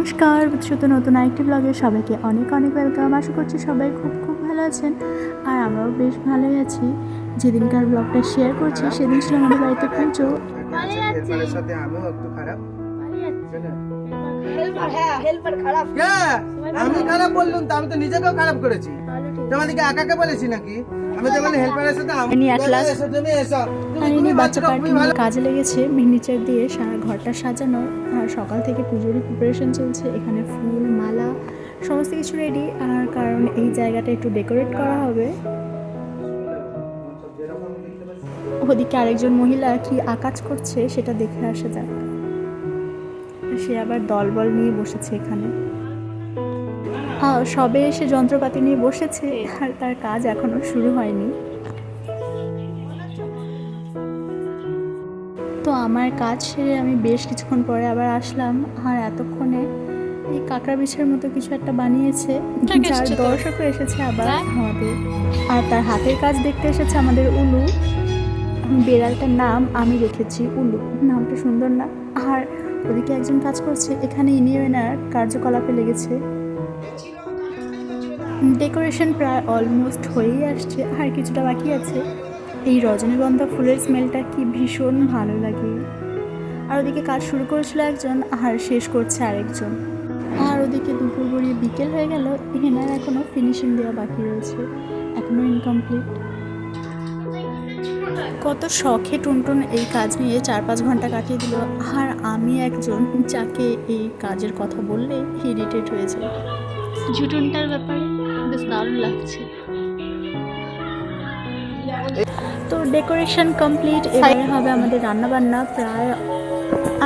নমস্কার শুধু নতুন আরেকটি ব্লগে সবাইকে অনেক অনেক ওয়েলকাম আশা করছি সবাই খুব খুব ভালো আছেন। আর আমরাও বেশ ভালোই আছি। যেদিনকার ব্লগটা শেয়ার করছি সেদিন ছিল আমাদের বাড়িতে পুজো। হেল্পারের সাথে আমিও একটু খারাপ। হ্যাঁ হেল্পার খারাপ। আমি খারাপ বললাম তো আমি তো নিজেকেও খারাপ করেছি। তোমাদেরকে একাকে বলেছি নাকি? আমি তো হেল্পারের সাথে আমি তুমি এসো। বাচ্চা পার্টি কাজে লেগেছে মিনিচার দিয়ে সারা ঘরটা সাজানো আর সকাল থেকে পুজোরই প্রিপারেশন চলছে এখানে ফুল মালা সমস্ত কিছু রেডি আর কারণ এই জায়গাটা একটু ডেকোরেট করা হবে। ওদিকে আরেকজন মহিলা কি আকাজ করছে সেটা দেখে আসা যাক। সে আবার দলবল নিয়ে বসেছে এখানে। সবে এসে যন্ত্রপাতি নিয়ে বসেছে আর তার কাজ এখনও শুরু হয়নি। তো আমার কাজ সেরে আমি বেশ কিছুক্ষণ পরে আবার আসলাম আর এতক্ষণে এই কাঁকড়া বিছের মতো কিছু একটা বানিয়েছে যার দর্শকও এসেছে আবার আমাদের। আর তার হাতের কাজ দেখতে এসেছে আমাদের উলু। বেড়ালটার নাম আমি রেখেছি উলু। নামটা সুন্দর না। আর ওদিকে একজন কাজ করছে এখানে ইনিও এনার কার্যকলাপে লেগেছে। ডেকোরেশন প্রায় অলমোস্ট হয়েই আসছে, আর কিছুটা বাকি আছে। এই রজনীগন্ধা ফুলের স্মেলটা কি ভীষণ ভালো লাগে। আর ওদিকে কাজ শুরু করেছিল একজন, আর শেষ করছে আরেকজন। আর ওদিকে দুপুর গড়িয়ে বিকেল হয়ে গেল হেনার এখনও ফিনিশিং দেওয়া বাকি রয়েছে এখনও ইনকমপ্লিট কত শখে টুনটুন এই কাজ নিয়ে চার পাঁচ ঘণ্টা কাটিয়ে দিল। আর আমি একজন যাকে এই কাজের কথা বললে ইরিটেট হয়ে যায়। ঝুটুনটার ব্যাপারে বেশ দারুণ লাগছে। তো ডেকোরেশন কমপ্লিট এবারে হবে আমাদের রান্না বান্না প্রায়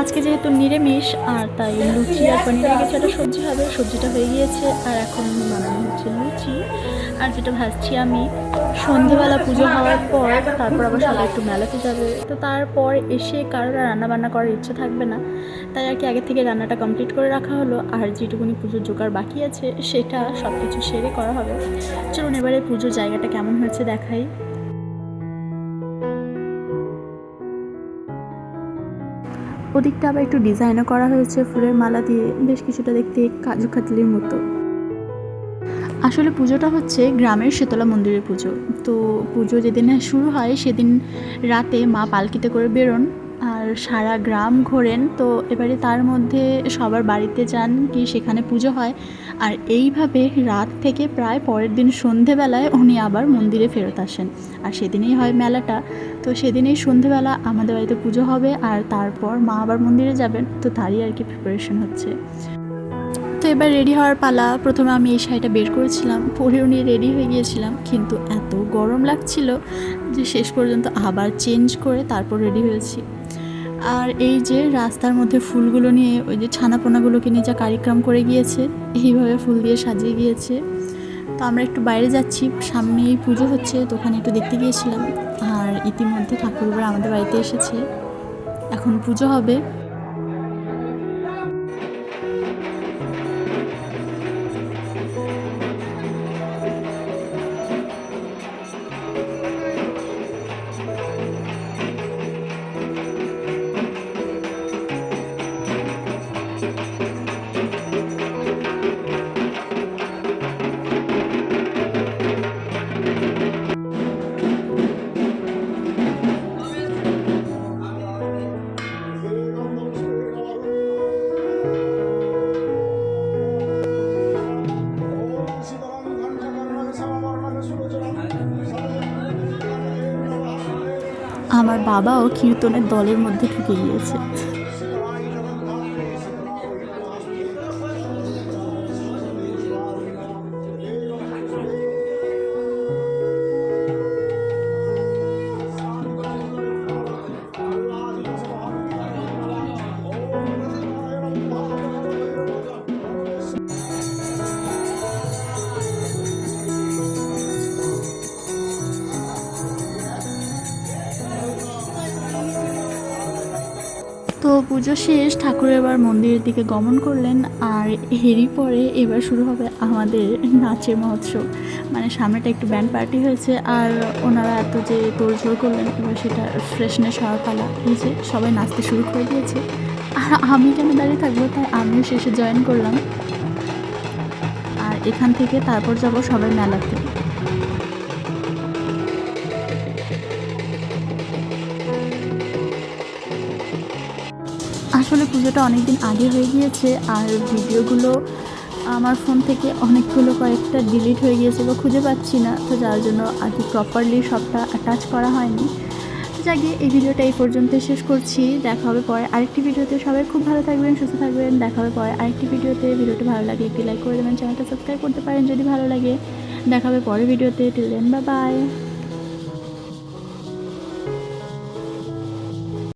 আজকে যেহেতু নিরামিষ, আর তাই লুচি আর পনিরের কিছু একটা সবজি হবে, সবজিটা হয়ে গিয়েছে। আর এখন বানানো হচ্ছে লুচি। আর যেটা ভাজছি আমি, সন্ধেবেলা পুজো হওয়ার পর, তারপর আবার সবাই একটু মেলাতে যাবে। তো তারপর এসে কারোর রান্না বান্না করার ইচ্ছে থাকবে না। তাই আর কি আগে থেকে রান্নাটা কমপ্লিট করে রাখা হলো। আর যেটুকুনি পুজোর জোগাড় বাকি আছে, সেটা সব কিছু সেরে করা হবে। চলুন এবারে পুজোর জায়গাটা কেমন হয়েছে দেখাই। ওদিকটা আবার একটু ডিজাইনও করা হয়েছে, ফুলের মালা দিয়ে বেশ কিছুটা দেখতে কাজু খাতলির মতো। আসলে পুজোটা হচ্ছে গ্রামের শীতলা মন্দিরের পুজো। তো পুজো যেদিন শুরু হয়, সেদিন রাতে মা পালকিতে করে বেরোন। সারা গ্রাম ঘোরেন, তো এবারে তার মধ্যে সবার বাড়িতে যান কি সেখানে পুজো হয়। আর এইভাবে রাত থেকে প্রায় পরের দিন সন্ধেবেলায় উনি আবার মন্দিরে ফেরত আসেন। আর সেদিনেই হয় মেলাটা। তো সেদিনেই সন্ধেবেলা আমাদের বাড়িতে পুজো হবে আর তারপর মা আবার মন্দিরে যাবেন, তো তারই আর কি প্রিপারেশন হচ্ছে। তো এবার রেডি হওয়ার পালা। প্রথমে আমি এই শাড়িটা বের করেছিলাম পরেও নিয়ে রেডি হয়ে গিয়েছিলাম। কিন্তু এত গরম লাগছিল যে শেষ পর্যন্ত আবার চেঞ্জ করে তারপর রেডি হয়েছি। আর এই যে রাস্তার মধ্যে ফুলগুলো নিয়ে, ওই যে ছানাপোনাগুলোকে নিয়ে যা কার্যক্রম করে গিয়েছে, এইভাবে ফুল দিয়ে সাজিয়ে গিয়েছে। তো আমরা একটু বাইরে যাচ্ছি, সামনেই পুজো হচ্ছে, তো ওখানে একটু দেখতে গিয়েছিলাম। আর ইতিমধ্যে ঠাকুরবার আমাদের বাড়িতে এসেছে। এখন পুজো হবে। আমার বাবাও কীর্তনের দলের মধ্যে ঢুকে গিয়েছে। পুজো শেষ, ঠাকুর এবার মন্দিরের দিকে গমন করলেন আর এরই পরে এবার শুরু হবে আমাদের নাচের মহোৎসব। মানে সামনেটা একটু ব্যান্ড পার্টি হয়েছে আর ওনারা এত যে তোড়জোড় করলেন, এবার সেটা ফ্রেশনেস হওয়ার পালা। যে সবাই নাচতে শুরু করে দিয়েছে। আর আমি কেন দাঁড়িয়ে থাকব তাই আমিও শেষে জয়েন করলাম। আর এখান থেকে তারপর যাব সবাই মেলাতে। আসলে পুজোটা অনেক দিন আগে হয়ে গিয়েছে আর ভিডিওগুলো আমার ফোন থেকে অনেকগুলো কয়েকটা ডিলিট হয়ে গিয়েছে বা খুঁজে পাচ্ছি না। তো যার জন্য আর কি প্রপারলি সবটা অ্যাটাচ করা হয়নি। যাকে এই ভিডিওটা এই পর্যন্ত শেষ করছি। দেখা হবে পরে আরেকটি ভিডিওতে। সবাই খুব ভালো থাকবেন, সুস্থ থাকবেন। দেখা হবে পরে আরেকটি ভিডিওতে। ভিডিওটা ভালো লাগলে একটি লাইক করে দেবেন। চ্যানেলটা সাবস্ক্রাইব করতে পারেন যদি ভালো লাগে। দেখা হবে পরের ভিডিওতে। টিল দেন বা বাই